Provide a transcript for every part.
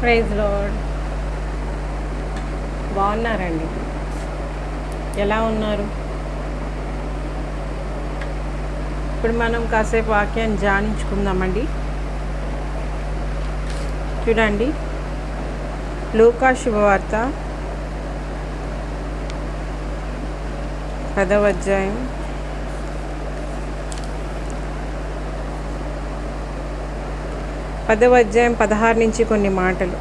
Praise load బాగున్నారండి. ఎలా ఉన్నారు? ఇప్పుడు మనం కాసేపు వాక్యాన్ని ధ్యానించుకుందామండి. చూడండి. లూకా శుభవార్త. పదవ అధ్యాయం. పదవ అధ్యాయం పదహారు నుంచి కొన్ని మాటలు.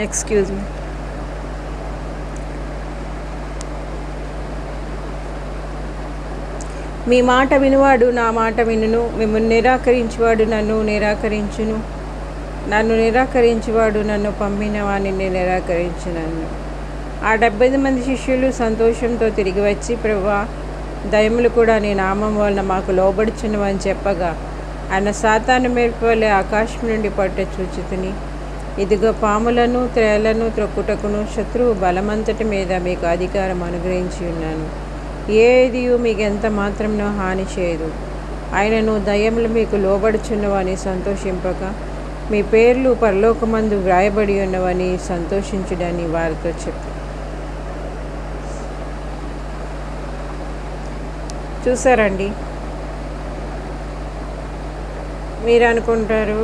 ఎక్స్క్యూజ్ మీ మీ మాట వినువాడు నా మాట వినును. మిమ్మల్ని నిరాకరించువాడు నన్ను నిరాకరించును. నన్ను నిరాకరించువాడు నన్ను పంపిన వాడిని నిరాకరించునన్ను ఆ డెబ్బై మంది శిష్యులు సంతోషంతో తిరిగి వచ్చి ప్రభా దయములు కూడా నీ నామం వలన మాకు లోబడుచున్నవని చెప్పగా ఆయన సాతాను మేర్పు వలె ఆకాశం నుండి పట్ట చూచుతుని. ఇదిగో పాములను త్రేలను త్రొక్కుటకును శత్రువు బలమంతటి మీద మీకు అధికారం అనుగ్రహించి ఉన్నాను. ఏది మీకు ఎంత మాత్రంలో హాని చేయదు. ఆయనను దయములు మీకు లోబడుచున్నవని సంతోషింపక మీ పేర్లు పరలోకమందు వ్రాయబడి ఉన్నవని సంతోషించుడని వారితో చెప్పు. చూసారండి. మీరు అనుకుంటారు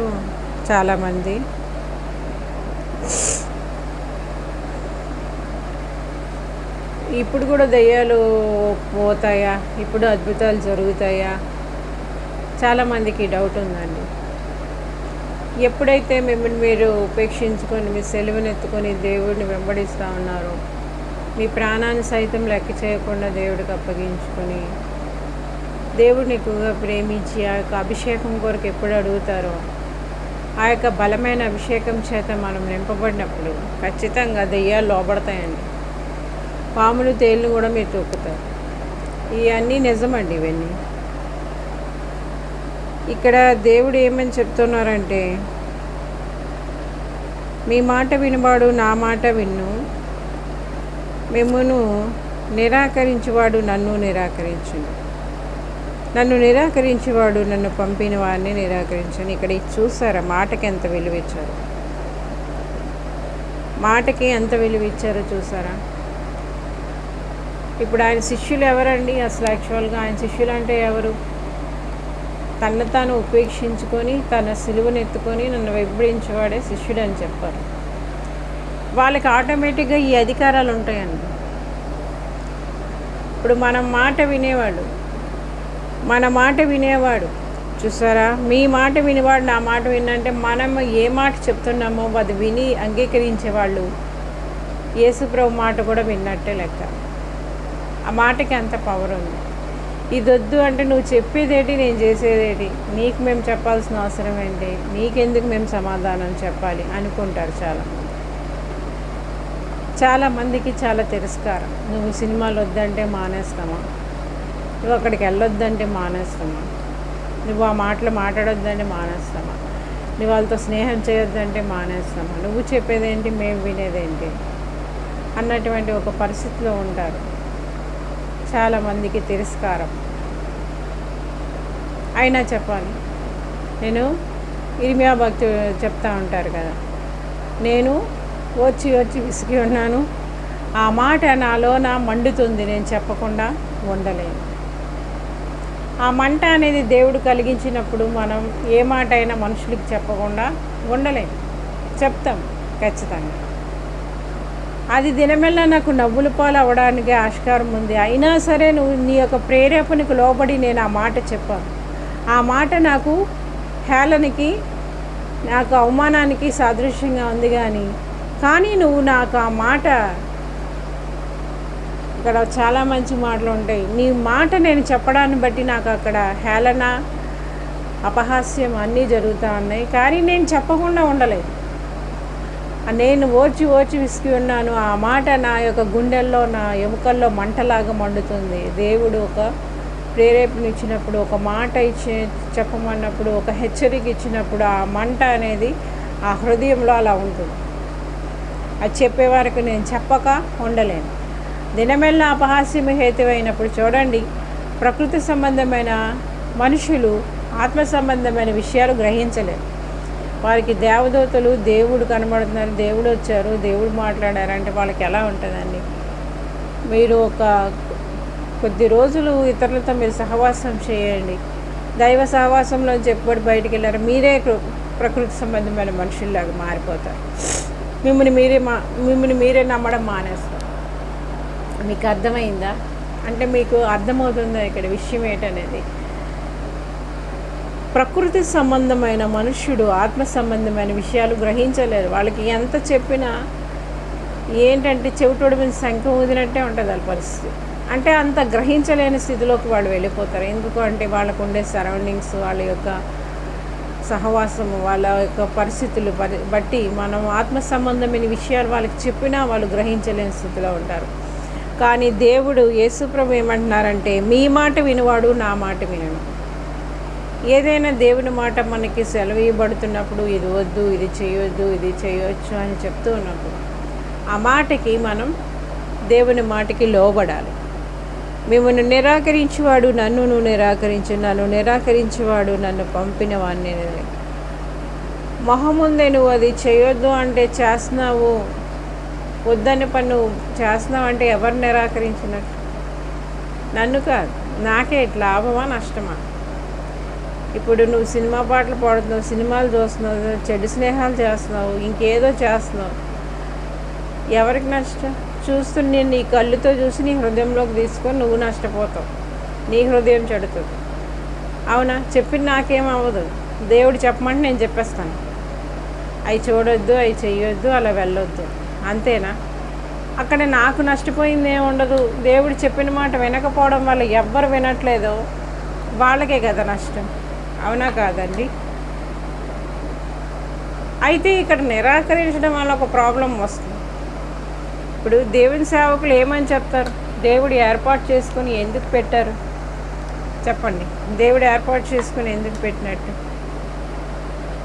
చాలామంది. ఇప్పుడు కూడా దయ్యాలు పోతాయా? ఇప్పుడు అద్భుతాలు జరుగుతాయా? చాలామందికి డౌట్ ఉందండి. ఎప్పుడైతే మిమ్మల్ని మీరు ఉపేక్షించుకొని మీ సెలవునెత్తుకొని దేవుడిని వెంబడిస్తూ ఉన్నారో మీ ప్రాణాన్ని సైతం లెక్క చేయకుండా దేవుడికి అప్పగించుకొని దేవుడిని ఎక్కువగా ప్రేమించి ఆ యొక్క అభిషేకం కొరకు ఎప్పుడు అడుగుతారో ఆ యొక్క బలమైన అభిషేకం చేత మనం నింపబడినప్పుడు ఖచ్చితంగా దెయ్యాలు లోబడతాయండి. పాములు తేళ్ళు కూడా మీరు తొక్కుతారు. ఇవన్నీ నిజమండి ఇవన్నీ. ఇక్కడ దేవుడు ఏమని చెప్తున్నారంటే మీ మాట వినవాడు నా మాట విన్ను. మిమ్మును నిరాకరించువాడు నన్ను నిరాకరించును. నన్ను నిరాకరించేవాడు నన్ను పంపిన వాడిని నిరాకరించను. ఇక్కడ ఇది చూసారా? మాటకి ఎంత విలువ ఇచ్చారు? మాటకి ఎంత విలువ ఇచ్చారో చూసారా? ఇప్పుడు ఆయన శిష్యులు ఎవరండి? అసలు యాక్చువల్గా ఆయన శిష్యులు అంటే ఎవరు? తన్ను తాను ఉపేక్షించుకొని తన సిలువను ఎత్తుకొని నన్ను వెంబడించేవాడే శిష్యుడు అని చెప్పారు. వాళ్ళకి ఆటోమేటిక్గా ఈ అధికారాలు ఉంటాయండి. ఇప్పుడు మనం మాట వినేవాడు మన మాట వినేవాడు. చూసారా? మీ మాట వినేవాడు నా మాట వినంటే మనం ఏ మాట చెప్తున్నామో అది విని అంగీకరించేవాళ్ళు. యేసుప్రభు మాట కూడా విన్నట్టే లెక్క. ఆ మాటకి అంత పవర్ ఉంది. ఇది వద్దు అంటే నువ్వు చెప్పేదేటి నేను చేసేదేటి? నీకు మేము చెప్పాల్సిన అవసరం ఏంటి? నీకెందుకు మేము సమాధానం చెప్పాలి? అనుకుంటారు చాలామంది. చాలామందికి చాలా తిరస్కారం. నువ్వు సినిమాలు వద్దంటే మానేస్తామా నువ్వు అక్కడికి వెళ్ళొద్దంటే మానేస్తామా? నువ్వు ఆ మాటలు మాట్లాడొద్దంటే మానేస్తామా? నువ్వు వాళ్ళతో స్నేహం చేయొద్దంటే మానేస్తామా? నువ్వు చెప్పేదేంటి మేము వినేదేంటి? అన్నటువంటి ఒక పరిస్థితిలో ఉంటారు. చాలామందికి తిరస్కారం. అయినా చెప్పాలి. నేను ఇరిమియా భక్తి చెప్తా ఉంటారు కదా. నేను వచ్చి వచ్చి విసిగి ఉన్నాను. ఆ మాట నాలో నా మండుతుంది. నేను చెప్పకుండా ఉండలేను. ఆ మంట అనేది దేవుడు కలిగించినప్పుడు మనం ఏ మాట అయినా మనుషులకి చెప్పకుండా ఉండలేము. చెప్తాం ఖచ్చితంగా. అది దినమెల్లా నాకు నవ్వుల పాలు అవ్వడానికి ఆస్కారం ఉంది. అయినా సరే నువ్వు నీ యొక్క ప్రేరేపణకు లోబడి నేను ఆ మాట చెప్పాను. ఆ మాట నాకు హేళనకి నాకు అవమానానికి సాదృశ్యంగా ఉంది కానీ కానీ నువ్వు నాకు ఆ మాట ఇక్కడ చాలా మంచి మాటలు ఉంటాయి. నీ మాట నేను చెప్పడాన్ని బట్టి నాకు అక్కడ హేళన అపహాస్యం అన్నీ జరుగుతూ ఉన్నాయి. కానీ నేను చెప్పకుండా ఉండలేదు. నేను ఓచి ఓచి విసిగి ఉన్నాను. ఆ మాట నా యొక్క గుండెల్లో నా ఎముకల్లో మంటలాగా మండుతుంది. దేవుడు ఒక ప్రేరేపణ ఇచ్చినప్పుడు ఒక మాట ఇచ్చి చెప్పమన్నప్పుడు ఒక హెచ్చరిక ఇచ్చినప్పుడు ఆ మంట అనేది ఆ హృదయంలో అలా ఉంటుంది. అది చెప్పే వరకు నేను చెప్పక ఉండలేను. దినమెల్లా అపహాస్యము హేతువైనప్పుడు చూడండి. ప్రకృతి సంబంధమైన మనుషులు ఆత్మ సంబంధమైన విషయాలు గ్రహించలేరు. వారికి దేవదూతలు దేవుడు కనబడుతున్నారు దేవుడు వచ్చారు దేవుడు మాట్లాడారంటే వాళ్ళకి ఎలా ఉంటుందండి? మీరు ఒక కొద్ది రోజులు ఇతరులతో మీరు సహవాసం చేయండి. దైవ సహవాసంలో చెప్పుబడి బయటికి వెళ్ళారు మీరే ప్రకృతి సంబంధమైన మనుషుల్లాగా మారిపోతారు. మిమ్మల్ని మీరే మా మిమ్మల్ని మీరే నమ్మడం మానేస్తారు. మీకు అర్థమైందా? అంటే మీకు అర్థమవుతుందా ఇక్కడ విషయం ఏంటనేది? ప్రకృతి సంబంధమైన మనుష్యుడు ఆత్మ సంబంధమైన విషయాలు గ్రహించలేరు. వాళ్ళకి ఎంత చెప్పినా ఏంటంటే చెవిటోడి మీద శంఖ ఊదినట్టే ఉంటుంది వాళ్ళ పరిస్థితి. అంటే అంత గ్రహించలేని స్థితిలోకి వాళ్ళు వెళ్ళిపోతారు. ఎందుకు అంటే వాళ్ళకు ఉండే సరౌండింగ్స్ వాళ్ళ యొక్క సహవాసము వాళ్ళ యొక్క పరిస్థితులు బట్టి మనం ఆత్మ సంబంధమైన విషయాలు వాళ్ళకి చెప్పినా వాళ్ళు గ్రహించలేని స్థితిలో ఉంటారు. కానీ దేవుడు యేసుప్రభు ఏమంటున్నారంటే మీ మాట వినువాడు నా మాట వినను ఏదైనా దేవుని మాట మనకి సెలవు ఇవ్వబడుతున్నప్పుడు ఇది వద్దు ఇది చేయొద్దు ఇది చేయొచ్చు అని చెప్తూ ఉన్నప్పుడు ఆ మాటకి మనం దేవుని మాటకి లోబడాలి. మిమ్మల్ని నిరాకరించేవాడు నన్ను నువ్వు నిరాకరించు నన్ను నిరాకరించేవాడు నన్ను పంపిన వాడిని మొహముందే నువ్వు అది చేయొద్దు అంటే చేస్తున్నావు వద్దని పని నువ్వు చేస్తున్నావు అంటే ఎవరు నిరాకరించినట్టు? నన్ను కాదు నాకే ఇట్లా లాభమా నష్టమా? ఇప్పుడు నువ్వు సినిమా పాటలు పాడుతున్నావు సినిమాలు చూస్తున్నావు చెడు స్నేహాలు చేస్తున్నావు ఇంకేదో చేస్తున్నావు. ఎవరికి నష్టం? చూస్తున్న నేను నీ కళ్ళుతో చూసి నీ హృదయంలోకి తీసుకొని నువ్వు నష్టపోతావు. నీ హృదయం చెడుతుంది. అవునా? చెప్పిన నాకేం అవ్వదు. దేవుడు చెప్పమంటే నేను చెప్పేస్తాను. అవి చూడొద్దు అవి చెయ్యొద్దు అలా వెళ్ళొద్దు. అంతేనా? అక్కడ నాకు నష్టపోయింది ఉండదు. దేవుడు చెప్పిన మాట వినకపోవడం వల్ల ఎవ్వరు వినట్లేదో. వాళ్ళకే కదా నష్టం. అవునా కాదండి? అయితే ఇక్కడ నిరాకరించడం వల్ల ఒక ప్రాబ్లం వస్తుంది. ఇప్పుడు దేవుని సేవకులు ఏమని చెప్తారు? దేవుడు ఏర్పాటు చేసుకుని ఎందుకు పెట్టారు? చెప్పండి. దేవుడు ఏర్పాటు చేసుకుని ఎందుకు పెట్టినట్టు?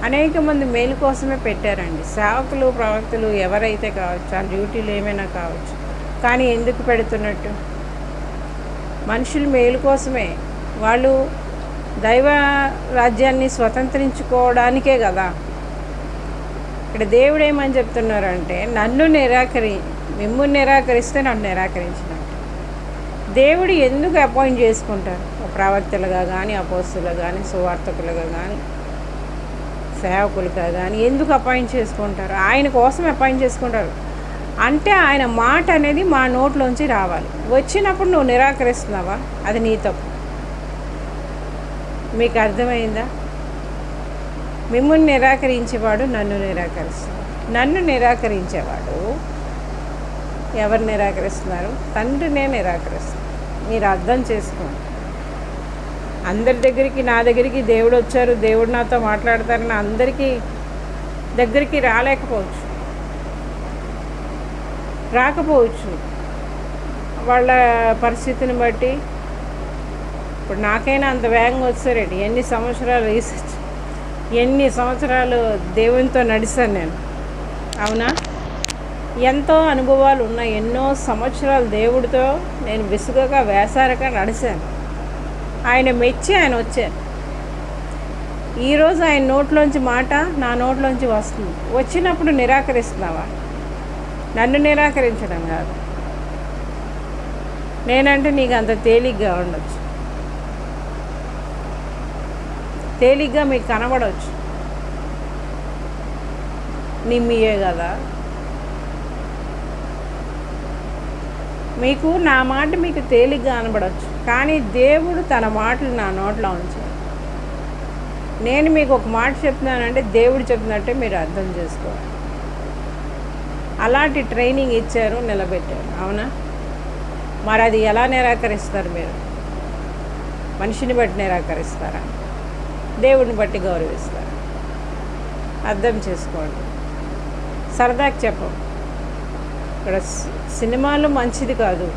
అనేక మంది మేలు కోసమే పెట్టారండి. సేవకులు ప్రవక్తలు ఎవరైతే కావచ్చు ఆ డ్యూటీలు ఏమైనా కావచ్చు. కానీ ఎందుకు పెడుతున్నట్టు? మనుషులు మేలు కోసమే. వాళ్ళు దైవ రాజ్యాన్ని స్వతంత్రించుకోవడానికే కదా. ఇక్కడ దేవుడు ఏమని చెప్తున్నారంటే నన్ను నిరాకరి మిమ్మల్ని నిరాకరిస్తే నన్ను నిరాకరించినట్టు. దేవుడు ఎందుకు అపాయింట్ చేసుకుంటారు? ఒక ప్రవక్తలుగా కానీ అపోస్తులుగా కానీ సువార్తకులుగా కానీ సేవకులుగా కానీ ఎందుకు అపాయింట్ చేసుకుంటారు? ఆయన కోసం అపాయింట్ చేసుకుంటారు. అంటే ఆయన మాట అనేది మా నోట్లోంచి రావాలి. వచ్చినప్పుడు నువ్వు నిరాకరిస్తున్నావా? అది నీ తప్పు. మీకు అర్థమైందా? మిమ్మల్ని నిరాకరించేవాడు నన్ను నిరాకరిస్తాడు. నన్ను నిరాకరించేవాడు ఎవరు నిరాకరిస్తున్నారు? తండ్రినే నిరాకరిస్తున్నారు. మీరు అర్థం చేసుకోండి. అందరి దగ్గరికి నా దగ్గరికి దేవుడు వచ్చారు దేవుడు నాతో మాట్లాడతారని అందరికీ దగ్గరికి రాలేకపోవచ్చు. రాకపోవచ్చు. వాళ్ళ పరిస్థితిని బట్టి ఇప్పుడు నాకైనా అంత వేగంగా వచ్చారండి. ఎన్ని సంవత్సరాలు రీసెర్చ్ ఎన్ని సంవత్సరాలు దేవునితో నడిచాను నేను. అవునా? ఎంతో అనుభవాలు ఉన్నాయి. ఎన్నో సంవత్సరాలు దేవుడితో నేను విసుగగా వేసారక నడిచాను ఆయన మెచ్చి ఆయన వచ్చారు. ఈరోజు ఆయన నోట్లోంచి మాట నా నోట్లోంచి వస్తుంది. వచ్చినప్పుడు నిరాకరిస్తున్నావా? నన్ను నిరాకరించడం కాదు. నేనంటే నీకు అంత తేలిగ్గా ఉండొచ్చు. తేలిగ్గా మీకు కనబడవచ్చు నిమ్మియే కదా. మీకు నా మాట మీకు తేలిగ్గా అనబడవచ్చు కానీ దేవుడు తన మాటలు నా నోట్లో ఉంచాడు. నేను మీకు ఒక మాట చెప్తున్నానంటే దేవుడు చెప్పినట్టే మీరు అర్థం చేసుకోవాలి. అలాంటి ట్రైనింగ్ ఇచ్చారు నిలబెట్టారు. అవునా? మరి అది ఎలా నిరాకరిస్తారు మీరు? మనిషిని బట్టి నిరాకరిస్తారా? దేవుడిని బట్టి గౌరవిస్తారా? అర్థం చేసుకోండి. సరదాకి చెప్పం. ఇక్కడ సినిమాలు మంచిది కాదు.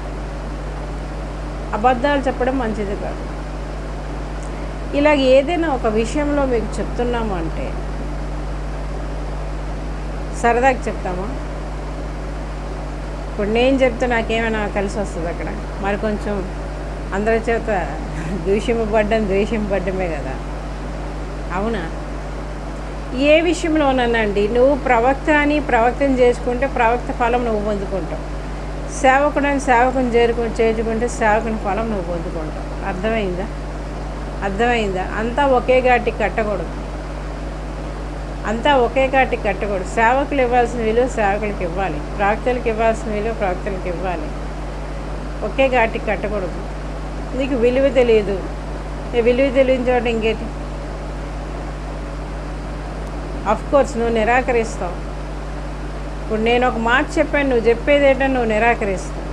అబద్ధాలు చెప్పడం మంచిది కాదు. ఇలాగ ఏదైనా ఒక విషయంలో మీకు చెప్తున్నాము అంటే సరదాకి చెప్తామా? ఇప్పుడు నేను చెప్తే నాకేమైనా కలిసి వస్తుంది అక్కడ. మరి కొంచెం అందరి చేత దూషింపబడ్డం ద్వేషింపబడ్డమే కదా. అవునా? ఏ విషయంలోనండి నువ్వు ప్రవక్త అని ప్రవక్తను చేసుకుంటే ప్రవక్త ఫలం నువ్వు పొందుకుంటావు. సేవకుడని సేవకుని చేరుకు చేర్చుకుంటే సేవకుని ఫలం నువ్వు పొందుకుంటావు. అర్థమైందా? అర్థమైందా? అంతా ఒకే ఘాటి కట్టకూడదు. అంతా ఒకే కాటి కట్టకూడదు. సేవకులు ఇవ్వాల్సిన విలువ సేవకులకు ఇవ్వాలి. ప్రాక్తులకు ఇవ్వాల్సిన విలువ ప్రాక్తులకు ఇవ్వాలి. ఒకే ఘాటి కట్టకూడదు. నీకు విలువ తెలియదు. విలువ తెలియని చోట ఇంకేంటి? అఫ్కోర్స్ నువ్వు నిరాకరిస్తావు. ఇప్పుడు నేను ఒక మాట చెప్పాను నువ్వు చెప్పేది ఏంటో నువ్వు నిరాకరిస్తావు.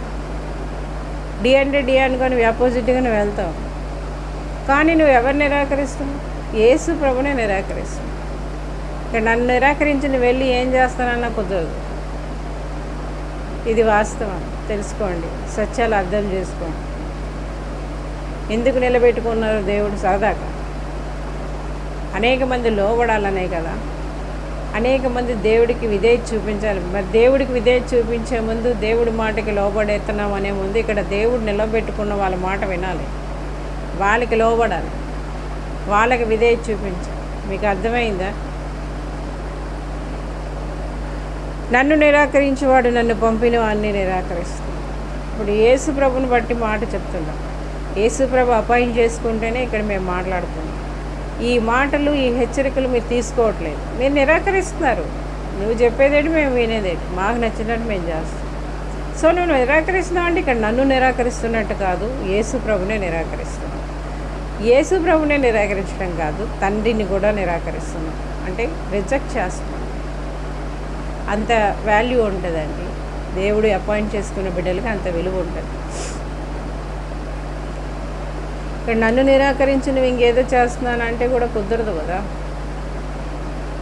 డి అంటే డి అనుకొని నువ్వు ఆపోజిట్గా నువ్వు వెళ్తావు. కానీ నువ్వు ఎవరు నిరాకరిస్తావు? యేసు ప్రభునే నిరాకరిస్తావు. ఇక్కడ నన్ను నిరాకరించి నువ్వు వెళ్ళి ఏం చేస్తానన్నా కుదరదు. ఇది వాస్తవం. తెలుసుకోండి. సత్యాలు అర్థం చేసుకోండి. ఎందుకు నిలబెట్టుకున్నారు దేవుడు సరదాగా? అనేక మంది లోబడాలనే కదా. అనేక మంది దేవుడికి విధేయత చూపించాలి. మరి దేవుడికి విధేయత చూపించే ముందు దేవుడి మాటకి లోబడేస్తున్నాం అనే ముందు ఇక్కడ దేవుడు నిలబెట్టుకున్న వాళ్ళ మాట వినాలి. వాళ్ళకి లోబడాలి. వాళ్ళకి విధేయత చూపించాలి. మీకు అర్థమైందా? నన్ను నిరాకరించేవాడు నన్ను పంపిన వాడిని నిరాకరిస్తాడు ఇప్పుడు యేసు ప్రభుని బట్టి మాట చెప్తున్నాం. యేసు ప్రభు అపాయింట్ చేసుకుంటేనే ఇక్కడ మేము మాట్లాడుతున్నాం. ఈ మాటలు ఈ హెచ్చరికలు మీరు తీసుకోవట్లేదు. మీరు నిరాకరిస్తున్నారు. నువ్వు చెప్పేదేటి మేము వినేదేటి? మాకు నచ్చినట్టు మేము చేస్తాం. సో నువ్వు నిరాకరిస్తున్నావు అంటే ఇక్కడ నన్ను నిరాకరిస్తున్నట్టు కాదు యేసు ప్రభునే నిరాకరిస్తున్నావు యేసు ప్రభునే నిరాకరించడం కాదు తండ్రిని కూడా నిరాకరిస్తున్నాం. అంటే రిజెక్ట్ చేస్తున్నాం. అంత వాల్యూ ఉంటుందండి. దేవుడు అపాయింట్ చేసుకున్న బిడ్డలకి అంత విలువ ఉంటుంది. ఇక్కడ నన్ను నిరాకరించి నువ్వు ఇంకేదో చేస్తున్నాను అంటే కూడా కుదరదు కదా.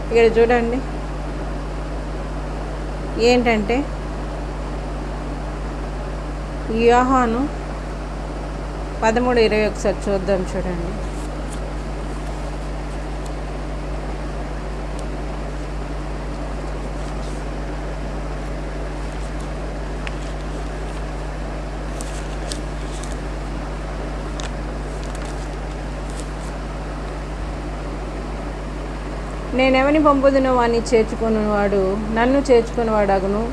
ఇక్కడ చూడండి. ఏంటంటే యోహాను పదమూడు ఇరవై ఒకసారి చూద్దాం చూడండి. నేనెవని పంపుదునో వాణ్ణి చేర్చుకునేవాడు నన్ను చేర్చుకునేవాడగును.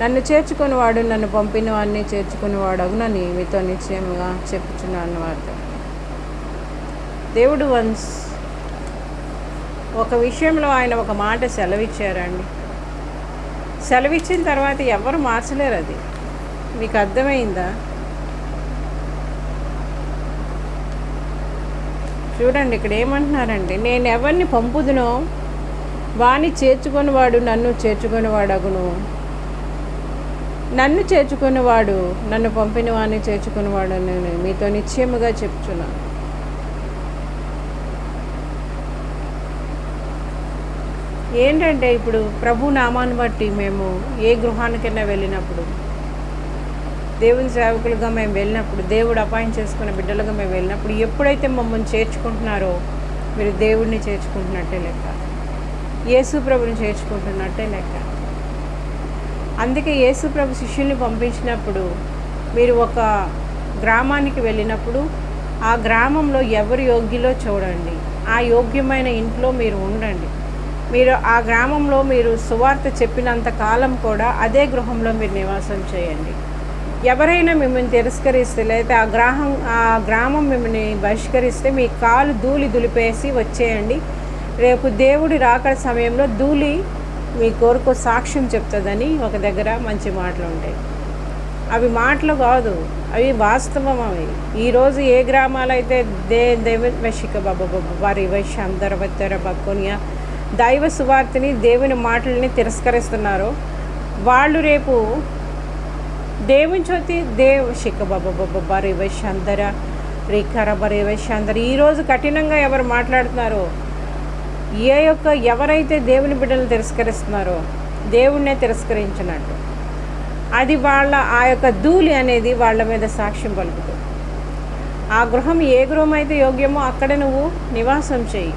నన్ను చేర్చుకునేవాడు నన్ను పంపిన వాడిని చేర్చుకున్నవాడగునని మీతో నిశ్చయంగా చెప్పుచున్నాను వార్త. దేవుడు వన్స్ ఒక విషయంలో ఆయన ఒక మాట సెలవిచ్చారండి. సెలవిచ్చిన తర్వాత ఎవరు మార్చలేరు అది. మీకు అర్థమైందా? చూడండి ఇక్కడ ఏమంటున్నారంటే నేను ఎవరిని పంపుదునో వాని చేర్చుకునేవాడు నన్ను చేర్చుకునేవాడగును. నన్ను చేర్చుకునేవాడు నన్ను పంపిన వాడిని చేర్చుకునేవాడు నేను మీతో నిశ్చయముగా చెప్తున్నాను ఏంటంటే ఇప్పుడు ప్రభు నామాన్ని బట్టి మేము ఏ గృహానికైనా వెళ్ళినప్పుడు దేవుని సేవకులుగా మేము వెళ్ళినప్పుడు దేవుడు అపాయింట్ చేసుకున్న బిడ్డలుగా మేము వెళ్ళినప్పుడు ఎప్పుడైతే మమ్మల్ని చేర్చుకుంటున్నారో మీరు దేవుడిని చేర్చుకుంటున్నట్టే లెక్క. యేసు ప్రభుని చేర్చుకుంటున్నట్టే లెక్క. అందుకే యేసు ప్రభు శిష్యుల్ని పంపించినప్పుడు మీరు ఒక గ్రామానికి వెళ్ళినప్పుడు ఆ గ్రామంలో ఎవరు యోగ్యులో చూడండి. ఆ యోగ్యమైన ఇంట్లో మీరు ఉండండి. మీరు ఆ గ్రామంలో మీరు సువార్త చెప్పినంత కాలం కూడా అదే గృహంలో మీరు నివాసం చేయండి. ఎవరైనా మిమ్మల్ని తిరస్కరిస్తే లేదా ఆ గ్రాహం ఆ గ్రామం మిమ్మల్ని బహిష్కరిస్తే మీ కాలు ధూళి దులిపేసి వచ్చేయండి. రేపు దేవుడి రాకడ సమయంలో ధూళి మీ కొరకు సాక్ష్యం చెప్తుందని ఒక దగ్గర మంచి మాటలు ఉంటాయి. అవి మాటలు కాదు అవి వాస్తవం అవి ఈరోజు ఏ గ్రామాలు అయితే దే దేవ వశిక బాబా వారి వైశ్య అందరవత్తర బక్కునియా దైవ సువార్తని దేవుని మాటల్ని తిరస్కరిస్తున్నారో వాళ్ళు రేపు దేవుని చూతి దేవు శిఖ బాబా బాబా బరి వైశ్యాందర రిఖర బరి ఈరోజు కఠినంగా ఎవరు మాట్లాడుతున్నారో ఏ యొక్క ఎవరైతే దేవుని బిడ్డలు తిరస్కరిస్తున్నారో దేవుణ్ణే తిరస్కరించినట్టు. అది వాళ్ళ ఆ యొక్క ధూళి అనేది వాళ్ళ మీద సాక్ష్యం పలుకుతుంది. ఆ గృహం ఏ గృహం అయితే యోగ్యమో అక్కడ నువ్వు నివాసం చేయి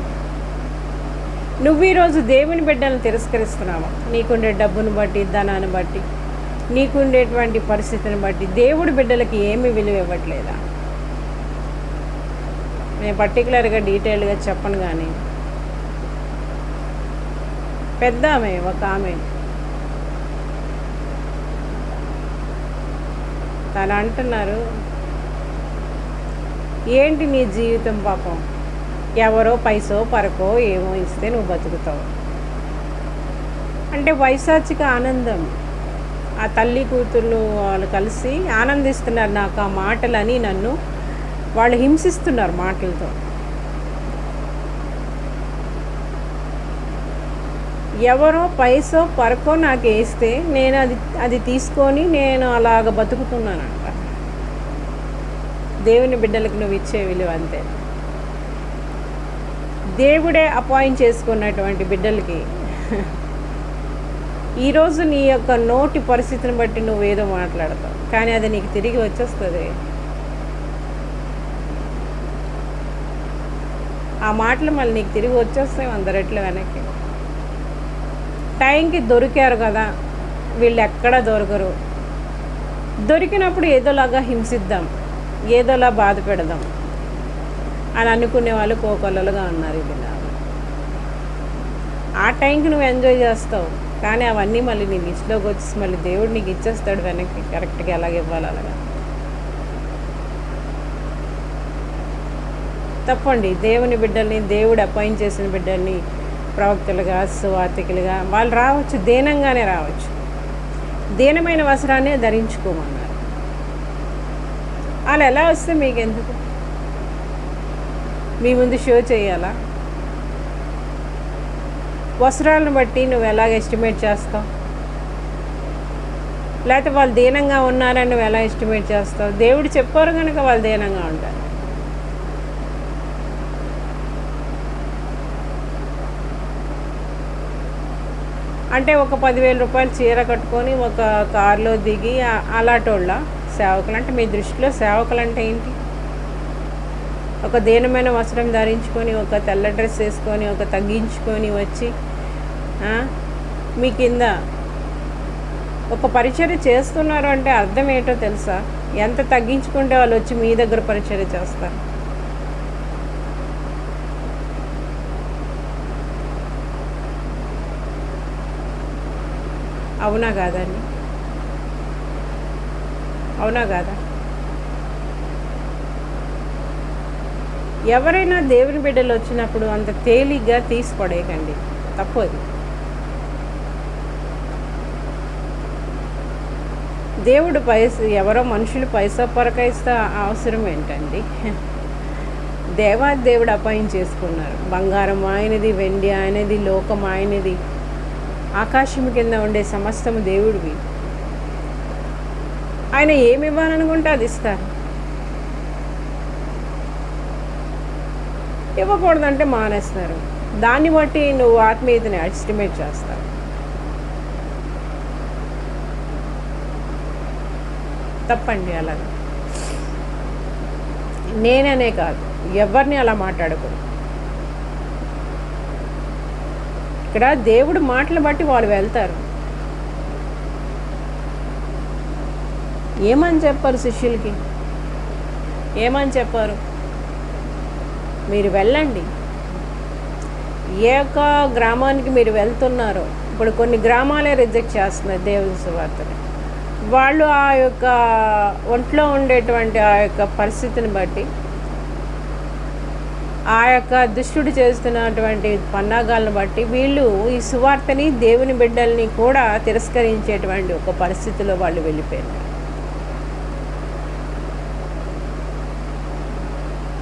నువ్వు ఈరోజు దేవుని బిడ్డలను తిరస్కరిస్తున్నావా? నీకుండే డబ్బును బట్టి ధనాన్ని బట్టి. నీకుండేటువంటి పరిస్థితిని బట్టి దేవుడి బిడ్డలకి ఏమి విలువ ఇవ్వట్లేదా? నేను పర్టికులర్గా డీటెయిల్గా చెప్పను కానీ పెద్ద ఆమె ఒక ఆమె. తను అంటున్నారు ఏంటి నీ జీవితం పాపం? ఎవరో పైసో పరకో ఏమో ఇస్తే నువ్వు బతుకుతావు. అంటే వైశాచిక ఆనందం. ఆ తల్లి కూతుర్లు వాళ్ళు కలిసి ఆనందిస్తున్నారు నాకు ఆ మాటలని నన్ను. వాళ్ళు హింసిస్తున్నారు మాటలతో. ఎవరో పైసో పరకో నాకు వేస్తే నేను అది అది తీసుకొని నేను అలాగ బతుకుతున్నానంట. దేవుని బిడ్డలకు నువ్వు ఇచ్చే విలువ అంతే. దేవుడే అపాయింట్ చేసుకున్నటువంటి బిడ్డలకి ఈరోజు నీ యొక్క నోటి పరిస్థితిని బట్టి నువ్వు ఏదో మాట్లాడతావు. కానీ అది నీకు తిరిగి వచ్చేస్తుంది. ఆ మాటలు మళ్ళీ నీకు తిరిగి వచ్చేస్తాయి వంద రెట్లు వెనక్కి. టైంకి దొరికారు కదా వీళ్ళు ఎక్కడా దొరకరు. దొరికినప్పుడు ఏదోలాగా హింసిద్దాం ఏదోలా బాధ పెడదాం అని అనుకునే వాళ్ళు కోకొల్లలుగా ఉన్నారు ఇది ఆ టైంకి నువ్వు ఎంజాయ్ చేస్తావు. కానీ అవన్నీ మళ్ళీ నీ లిస్ట్లోకి వచ్చి మళ్ళీ దేవుడు నీకు ఇచ్చేస్తాడు వెనక్కి కరెక్ట్గా ఎలాగ ఇవ్వాలి అలాగా తప్పండి. దేవుని బిడ్డల్ని దేవుడు అపాయింట్ చేసిన బిడ్డల్ని ప్రవక్తలుగా సువార్తికులుగా వాళ్ళు రావచ్చు దీనంగానే రావచ్చు. దీనమైన వస్త్రాన్ని ధరించుకోమన్నారు. వాళ్ళు ఎలా వస్తే మీకు ఎందుకు మీ ముందు షో చేయాలా? వస్త్రాలను బట్టి నువ్వు ఎలాగ ఎస్టిమేట్ చేస్తావు? లేకపోతే వాళ్ళు దీనంగా ఉన్నారని నువ్వు ఎలా ఎస్టిమేట్ చేస్తావు? దేవుడు చెప్పారు కనుక వాళ్ళు దీనంగా ఉంటారు. అంటే ఒక పదివేల రూపాయలు చీర కట్టుకొని ఒక కారులో దిగి అలాటోళ్ళ సేవకులు అంటే మీ దృష్టిలో సేవకులు అంటే ఏంటి? ఒక దీనమైన వస్త్రం ధరించుకొని ఒక తెల్ల డ్రెస్ వేసుకొని ఒక తగ్గించుకొని వచ్చి మీ కింద ఒక పరిచర్య చేస్తున్నారు అంటే అర్థం ఏంటో తెలుసా? ఎంత తగ్గించుకుంటే వాళ్ళు వచ్చి మీ దగ్గర పరిచర్య చేస్తారు? అవునా కాదండి? అవునా కాదా? ఎవరైనా దేవుని బిడ్డలు వచ్చినప్పుడు అంత తేలిగ్గా తీసి తప్పు అది. దేవుడు పైస ఎవరో మనుషులు పైసా పొరకాయిస్తే అవసరం ఏంటండి? దేవా దేవుడు అపాయం చేసుకున్నారు. బంగారం ఆయనది వెండి ఆయనది లోకం ఆయనది. ఆకాశం కింద ఉండే సమస్తము దేవుడివి. ఆయన ఏమి ఇవ్వాలనుకుంటే అది ఇస్తారు. ఇవ్వకూడదంటే మానేస్తున్నారు దాన్ని బట్టి నువ్వు ఆత్మీయతని ఎస్టిమేట్ చేస్తావు. తప్పండి అలా నేననే కాదు ఎవరిని అలా మాట్లాడకూడదు. ఇక్కడ దేవుడు మాటలు బట్టి వాళ్ళు వెళ్తారు. ఏమని చెప్పారు శిష్యులకి? ఏమని చెప్పారు? మీరు వెళ్ళండి. ఏ యొక్క గ్రామానికి మీరు వెళ్తున్నారో ఇప్పుడు కొన్ని గ్రామాలే రిజెక్ట్ చేస్తున్నారు దేవుని సువార్తని. వాళ్ళు ఆ యొక్క ఒంట్లో ఉండేటువంటి ఆ యొక్క పరిస్థితిని బట్టి ఆ యొక్క దుష్టుడు చేస్తున్నటువంటి పన్నాగాలను బట్టి వీళ్ళు ఈ సువార్తని దేవుని బిడ్డల్ని కూడా తిరస్కరించేటువంటి ఒక పరిస్థితిలో వాళ్ళు వెళ్ళిపోయినారు.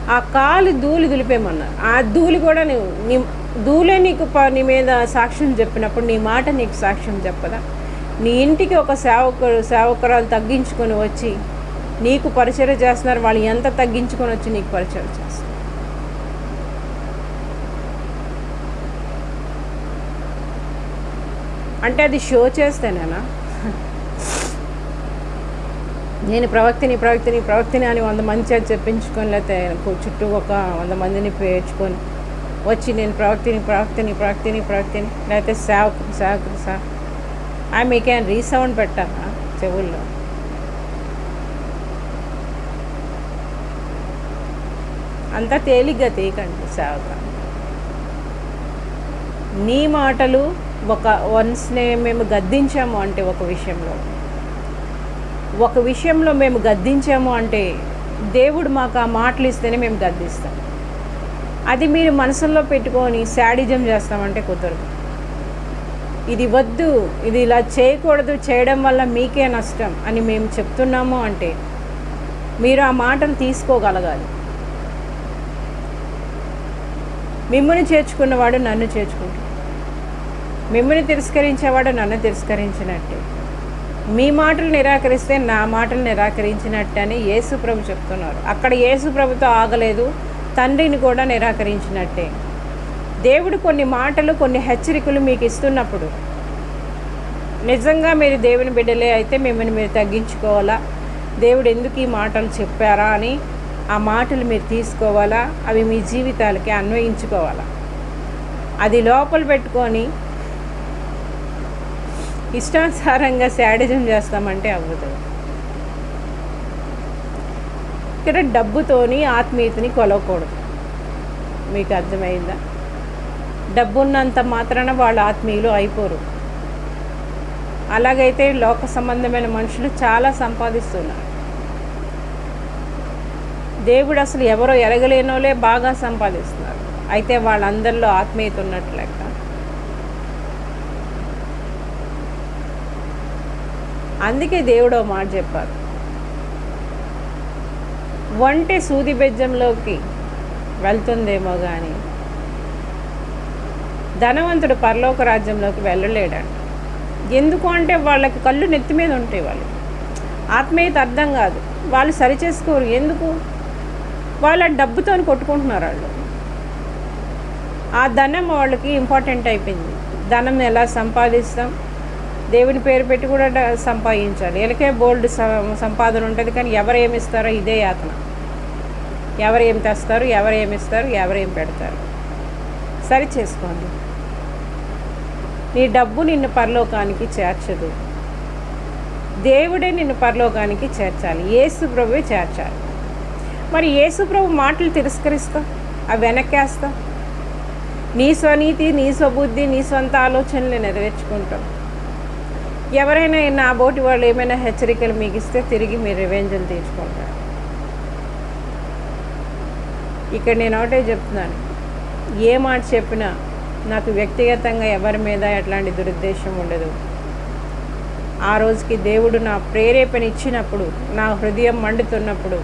ఆ కాలు ధూళి దులిపేమన్నారు ఆ ధూళి కూడా నువ్వు నీ ధూళే నీకు ప- నీ మీద సాక్ష్యం చెప్పినప్పుడు నీ మాట నీకు సాక్ష్యం చెప్పదా? నీ ఇంటికి ఒక సేవకుడు సేవకురాలు తగ్గించుకొని వచ్చి నీకు పరిచయం చేస్తున్నారు. వాళ్ళు ఎంత తగ్గించుకొని వచ్చి నీకు పరిచయం చేస్తారు అంటే అది షో చేస్తేనేనా? నేను ప్రవక్తిని ప్రవక్తిని ప్రవక్తిని అని వంద మంది చేత చెప్పించుకొని లేకపోతే చుట్టూ ఒక వంద మందిని పేర్చుకొని వచ్చి నేను ప్రవక్తిని ప్రవక్తిని ప్రవక్తిని ప్రవక్తిని లేకపోతే సేవకు సేవకుడు సా ఆ మీకేం రీసౌండ్ పెట్టానా చెవుల్లో? అంతా తేలిగ్గా తీయకండి సేవక. నీ మాటలు ఒక వన్స్నే మేము గద్దించాము అంటే ఒక విషయంలో. ఒక విషయంలో మేము గద్దించాము అంటే దేవుడు మాకు ఆ మాటలు ఇస్తేనే మేము గద్దిస్తాం. అది మీరు మనసులో పెట్టుకొని శాడిజం చేస్తామంటే కుదరదు. ఇది వద్దు ఇది ఇలా చేయకూడదు చేయడం వల్ల మీకే నష్టం అని మేము చెప్తున్నాము అంటే మీరు ఆ మాటను తీసుకోగలగాలి. మిమ్మల్ని చేర్చుకున్నవాడు నన్ను చేర్చుకుంటాడు. మిమ్మల్ని తిరస్కరించేవాడు నన్ను తిరస్కరించినట్టే. మీ మాటలు నిరాకరిస్తే నా మాటలు నిరాకరించినట్టని అని చెప్తున్నారు. అక్కడ యేసుప్రభుతో ఆగలేదు తండ్రిని కూడా నిరాకరించినట్టే. దేవుడు కొన్ని మాటలు కొన్ని హెచ్చరికలు మీకు ఇస్తున్నప్పుడు నిజంగా మీరు దేవుని బిడ్డలే అయితే మిమ్మల్ని మీరు తగ్గించుకోవాలా? దేవుడు ఎందుకు ఈ మాటలు చెప్పారా అని ఆ మాటలు మీరు తీసుకోవాలా? అవి మీ జీవితాలకి అన్వయించుకోవాలా? అది లోపల పెట్టుకొని ఇష్టానుసారంగా శాడిజం చేస్తామంటే అవ్వదు. ఇక్కడ డబ్బుతోని ఆత్మీయతని కొలవకూడదు. మీకు అర్థమైందా? డబ్బు ఉన్నంత మాత్రాన వాళ్ళు ఆత్మీయులు అయిపోరు. అలాగైతే లోక సంబంధమైన మనుషులు చాలా సంపాదిస్తున్నారు. దేవుడు అసలు ఎవరో ఎరగలేనోలే బాగా సంపాదిస్తున్నారు. అయితే వాళ్ళందరిలో ఆత్మీయత ఉన్నట్లు లెక్క. అందుకే దేవుడు మాట చెప్పారు వంటే సూది బెజ్జంలోకి వెళ్తుందేమో కానీ ధనవంతుడు పరలోక రాజ్యంలోకి వెళ్ళలేడండి ఎందుకు అంటే వాళ్ళకి కళ్ళు నెత్తి మీద ఉంటాయి వాళ్ళు. ఆత్మీయత అర్థం కాదు. వాళ్ళు సరిచేసుకోరు ఎందుకు? వాళ్ళ డబ్బుతో కొట్టుకుంటున్నారు వాళ్ళు. ఆ ధనం వాళ్ళకి ఇంపార్టెంట్ అయిపోయింది. ధనం ఎలా సంపాదిస్తాం? దేవుని పేరు పెట్టి కూడా డ- సంపాదించాలి. ఎలకే బోల్డ్ సంపాదన ఉంటుంది కానీ ఎవరు ఏమి ఇస్తారో ఇదే యాతన. ఎవరు ఏం తెస్తారు ఎవరు ఏమి ఇస్తారు ఎవరు ఏం పెడతారు. సరి చేసుకోండి. నీ డబ్బు నిన్ను పరలోకానికి చేర్చదు. దేవుడే నిన్ను పరలోకానికి చేర్చాలి. యేసు ప్రభువే చేర్చాలి. మరి యేసు ప్రభు మాటలు తిరస్కరిస్తా? అవి వెనక్కేస్తా? నీ స్వనీతి నీ స్వబుద్ధి నీ సొంత ఆలోచనలు నెరవేర్చుకుంటావు ఎవరైనా నా బోటి వాళ్ళు ఏమైనా హెచ్చరికలు మీకు ఇస్తే తిరిగి మీరు రివెంజ్ని తీర్చుకుంటారు. ఇక్కడ నేను ఒకటే చెప్తున్నాను. ఏ మాట చెప్పినా నాకు వ్యక్తిగతంగా ఎవరి మీద ఎట్లాంటి దురుద్దేశం ఉండదు. ఆ రోజుకి దేవుడు నా ప్రేరేపణ ఇచ్చినప్పుడు నా హృదయం మండుతున్నప్పుడు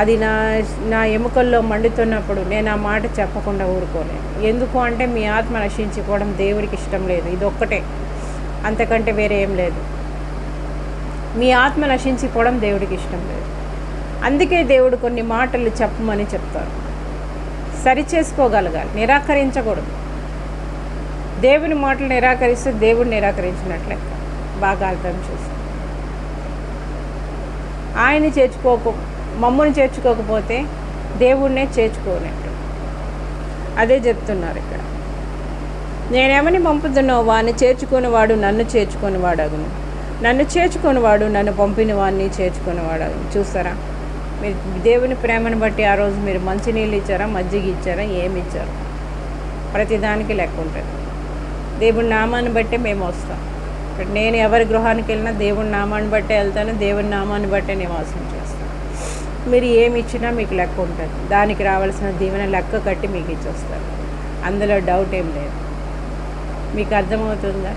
అది నా నా ఎముకల్లో మండుతున్నప్పుడు నేను ఆ మాట చెప్పకుండా ఊరుకోలేను. ఎందుకు అంటే మీ ఆత్మ నశించుకోవడం దేవుడికి ఇష్టం లేదు. ఇది ఒక్కటే అంతకంటే వేరే ఏం లేదు. మీ ఆత్మ నశించిపోవడం దేవుడికి ఇష్టం లేదు. అందుకే దేవుడు కొన్ని మాటలు చెప్పమని చెప్తారు సరి చేసుకోగలగాలి నిరాకరించకూడదు. దేవుని మాటలు నిరాకరిస్తే దేవుడు నిరాకరించినట్లే. బాగా అర్థం చేసి ఆయన చేర్చుకోక మమ్మల్ని చేర్చుకోకపోతే దేవుడినే చేర్చుకోనట్టు. అదే చెప్తున్నారు ఇక్కడ. నేనేమని పంపుతున్నావు? వాడిని చేర్చుకునేవాడు నన్ను చేర్చుకునేవాడగును నన్ను చేర్చుకునేవాడు నన్ను పంపిన వాడిని చేర్చుకునేవాడగును చూస్తారా? మీరు దేవుని ప్రేమను బట్టి ఆ రోజు మీరు మంచినీళ్ళు ఇచ్చారా? మజ్జిగ ఇచ్చారా? ఏమి ఇచ్చారు? ప్రతిదానికి లెక్క ఉంటుంది. దేవుని నామాన్ని బట్టే మేము వస్తాం. ఇప్పుడు నేను ఎవరి గృహానికి వెళ్ళినా దేవుని నామాన్ని బట్టే వెళ్తాను. దేవుని నామాన్ని బట్టే నివాసం చేస్తాను. మీరు ఏమి ఇచ్చినా మీకు లెక్క ఉంటుంది. దానికి రావాల్సిన దీవెన లెక్క కట్టి మీకు ఇచ్చేస్తారు. అందులో డౌట్ ఏం లేదు. మీకు అర్థమవుతుందా?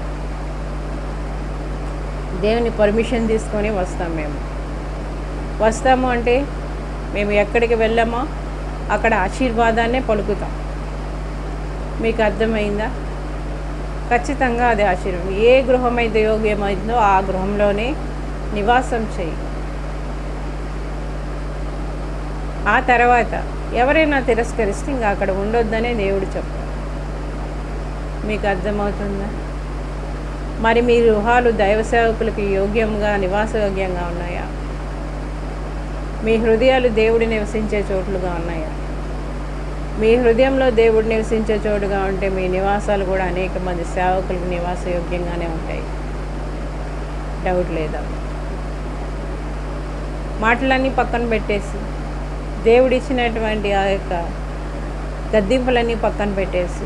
దేవుని పర్మిషన్ తీసుకొని వస్తాం మేము. వస్తాము అంటే మేము ఎక్కడికి వెళ్ళామో అక్కడ ఆశీర్వాదాన్నే పలుకుతాం. మీకు అర్థమైందా? ఖచ్చితంగా అది ఆశీర్వాదం. ఏ గృహమైతే యోగ్యమైందో ఆ గృహంలోనే నివాసం చేయి. ఆ తర్వాత ఎవరైనా తిరస్కరిస్తే ఇంకా అక్కడ ఉండొద్దనే దేవుడు చెప్పారు మీకు అర్థమవుతుందా? మరి మీ గృహాలు దైవ సేవకులకు యోగ్యంగా నివాసయోగ్యంగా ఉన్నాయా? మీ హృదయాలు దేవుడు నివసించే చోట్లుగా ఉన్నాయా? మీ హృదయంలో దేవుడు నివసించే చోటుగా ఉంటే మీ నివాసాలు కూడా అనేక మంది సేవకులకు నివాసయోగ్యంగానే ఉంటాయి. డౌట్ లేదా? మాటలన్నీ పక్కన పెట్టేసి దేవుడిచ్చినటువంటి ఆ యొక్క గద్దింపులన్నీ పక్కన పెట్టేసి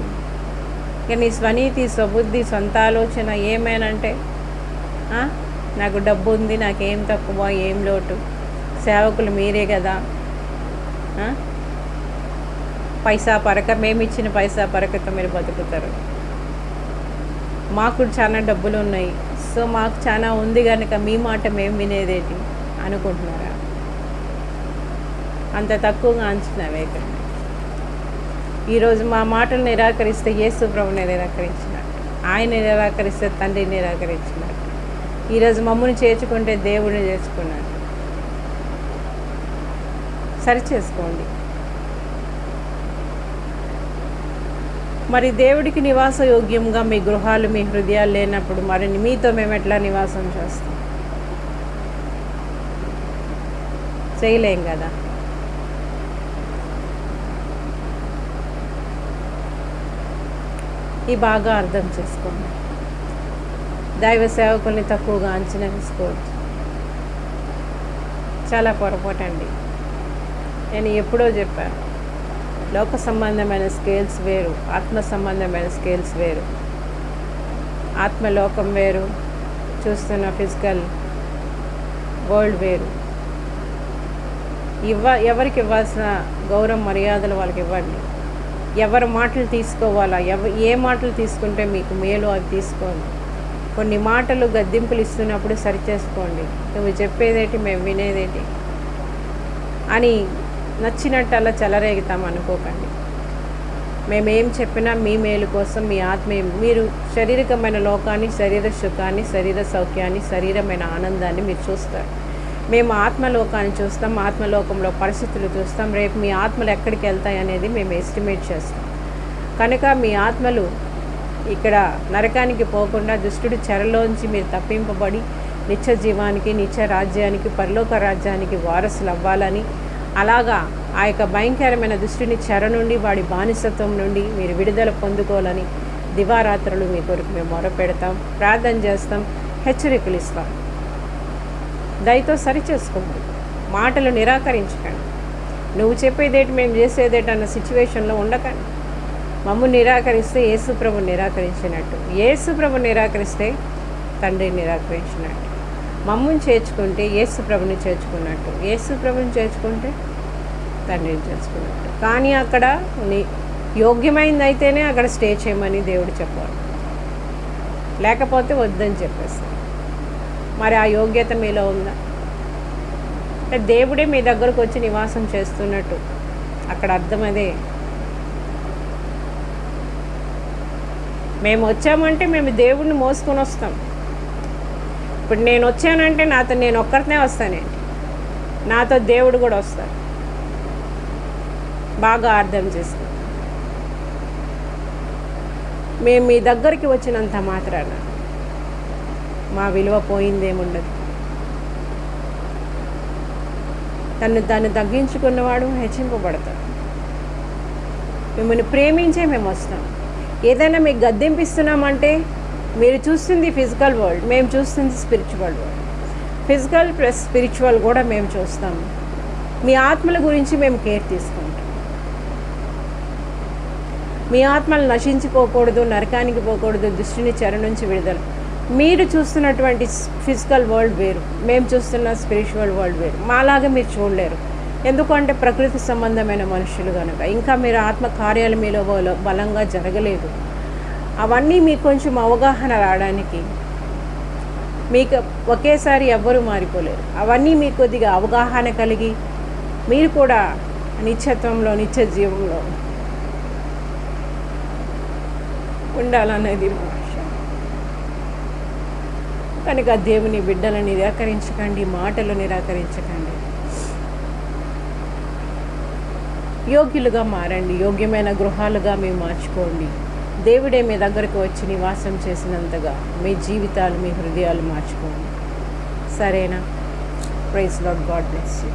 ఇక నీ స్వనీతి స్వబుద్ధి సొంత ఆలోచన ఏమేనంటే నాకు డబ్బు ఉంది నాకేం తక్కువ ఏం లోటు? సేవకులు మీరే కదా. పైసా పరక మేము ఇచ్చిన పైసా పరకతో మీరు బతుకుతారు. మాకు చాలా డబ్బులు ఉన్నాయి సో మాకు చాలా ఉంది కనుక మీ మాట మేము వినేదేటి? అనుకుంటున్నారా? అంత తక్కువగా అంచనా వేయకండి. ఈరోజు మా మాటలు నిరాకరిస్తే యేసు ప్రభుని నిరాకరించినట్టు ఆయన నిరాకరిస్తే తండ్రి నిరాకరించినట్టు ఈరోజు మమ్మల్ని చేర్చుకుంటే దేవుడిని చేర్చుకున్నాడు. సరి చేసుకోండి. మరి దేవుడికి నివాస యోగ్యంగా మీ గృహాలు మీ హృదయాలు లేనప్పుడు మరి మీతో మేము ఎట్లా నివాసం చేస్తాం? చేయలేం కదా? ఈ బాగా అర్థం చేసుకోండి. దైవ సేవకుల్ని తక్కువగా అంచనా వేసుకోవద్దు. చాలా పొరపాటండి. నేను ఎప్పుడో చెప్పాను. లోక సంబంధమైన స్కేల్స్ వేరు ఆత్మ సంబంధమైన స్కేల్స్ వేరు. ఆత్మలోకం వేరు చూస్తున్న ఫిజికల్ వరల్డ్ వేరు. ఇవ్వ ఎవరికి ఇవ్వాల్సిన గౌరవ మర్యాదలు వాళ్ళకి ఇవ్వండి. ఎవరి మాటలు తీసుకోవాలా? ఎవ ఏ మాటలు తీసుకుంటే మీకు మేలు అవి తీసుకోండి. కొన్ని మాటలు గద్దింపులు ఇస్తున్నప్పుడు సరిచేసుకోండి. నువ్వు చెప్పేదేంటి మేము వినేదేంటి అని నచ్చినట్టు అలా చెలరేగుతాం అనుకోకండి. మేమేం చెప్పినా మీ మేలు కోసం మీ ఆత్మీయం మీరు శారీరకమైన లోకాన్ని శరీర సుఖాన్ని శరీర సౌఖ్యాన్ని శరీరమైన ఆనందాన్ని మీరు చూస్తారు. మేము ఆత్మలోకాన్ని చూస్తాం ఆత్మలోకంలో పరిస్థితులు చూస్తాం రేపు మీ ఆత్మలు ఎక్కడికి వెళ్తాయి అనేది మేము ఎస్టిమేట్ చేస్తాం. కనుక మీ ఆత్మలు ఇక్కడ నరకానికి పోకుండా దుష్టుడు చెరలోంచి మీరు తప్పింపబడి నిత్య జీవానికి నిత్య రాజ్యానికి పరలోక రాజ్యానికి వారసులు అవ్వాలని అలాగా ఆ యొక్క భయంకరమైన దృష్టిని చెర నుండి వాడి బానిసత్వం నుండి మీరు విడుదల పొందుకోవాలని దివారాత్రులు మీ కొరకు మేము మొరపెడతాం ప్రార్థన చేస్తాం హెచ్చరికలు ఇస్తాం. దయతో సరిచేసుకోండి. మాటలు నిరాకరించకండి. నువ్వు చెప్పేదేటి మేము చేసేదేటి అన్న సిచ్యువేషన్లో ఉండకండి. మమ్ము నిరాకరిస్తే యేసుప్రభు నిరాకరించినట్టు. యేసుప్రభు నిరాకరిస్తే తండ్రి నిరాకరించినట్టు. మమ్మల్ని చేర్చుకుంటే యేసుప్రభుని చేర్చుకున్నట్టు. యేసుప్రభుని చేర్చుకుంటే తండ్రిని చేర్చుకున్నట్టు. కానీ అక్కడ నీ యోగ్యమైంది అయితేనే అక్కడ స్టే చేయమని దేవుడు చెప్పాడు. లేకపోతే వద్దని చెప్పేస్తాను మరి ఆ యోగ్యత మీలో ఉందా? అంటే దేవుడే మీ దగ్గరకు వచ్చి నివాసం చేస్తున్నట్టు. అక్కడ అర్థం అదే మేము వచ్చామంటే మేము దేవుడిని మోసుకొని వస్తాం. ఇప్పుడు నేను వచ్చానంటే నాతో నేను ఒక్కరినే వస్తానండి. నాతో దేవుడు కూడా వస్తాడు. బాగా అర్థం చేసుకో. మేము మీ దగ్గరికి వచ్చినంత మాత్రాన మా విలువ పోయిందేముండదు. తను తను తగ్గించుకున్నవాడు హెచ్చింపబడతాడు. మిమ్మల్ని ప్రేమించే మేము వస్తాం ఏదైనా మీకు గద్దెంపిస్తున్నామంటే మీరు చూస్తుంది ఫిజికల్ వరల్డ్ మేము చూస్తుంది spiritual world. Physical plus spiritual కూడా మేము చూస్తాము మీ ఆత్మల గురించి మేము కేర్ తీసుకుంటాం. మీ ఆత్మలు నశించిపోకూడదు నరకానికి పోకూడదు దృష్టిని చెర నుంచి విడుదల మీరు చూస్తున్నటువంటి ఫిజికల్ వరల్డ్ వేరు మేము చూస్తున్న స్పిరిచువల్ వరల్డ్ వేరు. మాలాగా మీరు చూడలేరు. ఎందుకంటే ప్రకృతి సంబంధమైన మనుషులు కనుక ఇంకా మీరు ఆత్మ కార్యాలు మీలో బలంగా జరగలేదు. అవన్నీ మీకు కొంచెం అవగాహన రావడానికి మీకు ఒకేసారి ఎవ్వరూ మారిపోలేరు. అవన్నీ మీకు కొద్దిగా అవగాహన కలిగి మీరు కూడా నిత్యత్వంలో నిత్య జీవంలో ఉండాలనేది మా కనుక దేవుని బిడ్డలను నిరాకరించకండి మాటలు నిరాకరించకండి. యోగ్యులుగా మారండి యోగ్యమైన గృహాలుగా మేము మార్చుకోండి. దేవుడే మీ దగ్గరకు వచ్చి నివాసం చేసినంతగా మీ జీవితాలు మీ హృదయాలు మార్చుకోండి. సరేనా? Praise Lord God bless you